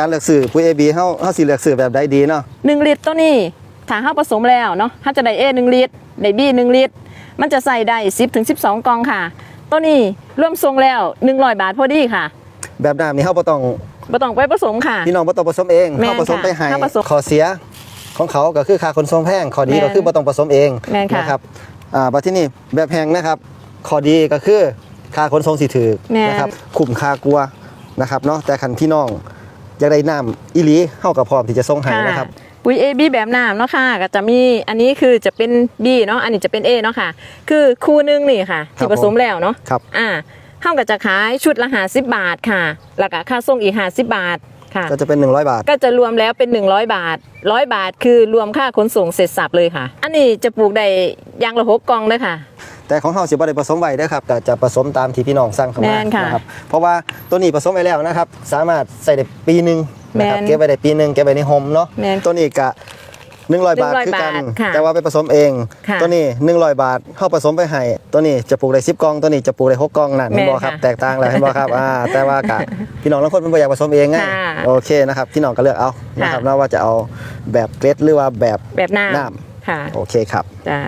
การเลือกซื้อปุ๋ย AB เฮาเฮาสิเลือกซื้อแบบใดดีเนาะหนึ่งลิตรตัวนี้ถ้าเฮาผสมแล้วเนาะถ้าจะได้ A หนึ่งลิตรได้ B หนึ่งลิตร มันจะใส่ได้ 10ถึง12 กล่องค่ะ ตัวนี้ร่วมทรงแล้ว 100 บาทพอดีค่ะ แบบน้ำนี่เฮาบ่ต้องบ่ต้องไปผสมค่ะ พี่น้องบ่ต้องผสมเองแม่นเฮาผสมไปให้ค่ะเฮาผสมข้อเสียของเขาก็คือค่าขนส่งแพงข้อดีแม่นก็คือบ่ต้องผสมเองแม่นค่ะนะครับอ่าบัดที่นี่แบบแพงนะครับข้อดีก็คือค่าขนส่งสิถูกแม่นนะครับคุ้มค่ากลัวนะครับเนาะแต่คันพี่น้อง อยากได้น้ำอีหลีเฮาก็พร้อมที่จะส่งให้นะครับ ปุ๋ย A B แบบน้ำเนาะค่ะก็จะมีอันนี้คือจะเป็น B เนาะอันนี้จะเป็น A เนาะค่ะ คือคู่หนึงนี่ค่ะครัที่บผสมแล้วเนาะครับอ่าเฮาก็จะขายชุดละ50บาทค่ะแล้วก็ค่าส่งอีก50บาทค่ะก็จะเป็น 100 บาท ก็จะรวมแล้วเป็น 100 บาท 100 บาทคือรวมค่าขนส่งเสร็จสับเลยค่ะ อันนี้จะปลูกได้อยางละหกกล่องเลยค่ะ แต่ของเฮาสิบ่ได้ผสมไว้เด้อครับแต่จะผสมตามที่พี่น้องสั่งเข้าแม่มานค่ะนะครับเพราะว่าตัวนี้ผสมไว้แล้วนะครับ สามารถใส่ได้ปีหนึงนะครับแม่นเก็บไว้ได้ปีหนึงเก็บไว้ในโฮมเนาะแม่นตัวนี้ก็100 บาท100คือกัน บาทค่ะแต่ว่าไปผสมเอง ค่ะตัวนี้ 100 บาทเฮาผสมไปให้ตัวนี้จะปลูกได้10กล่อง ตัวนี้จะปลูกได้6กล่องนั่นเห็นบ่ครับแม่นค่ะแตกต่างแล้วเห็นบ่ครับอ่าแต่ว่ากะพี่น้องบางคนเพิ่นบ่อยากผสมเองไงค่ะโอเคนะครับพี่น้องก็เลือกเอานะครับค่ะ เนาะว่าจะเอาแบบเกล็ดหรือว่าแบบแบบน้น้ำค่ะ โอเคครับ จ้า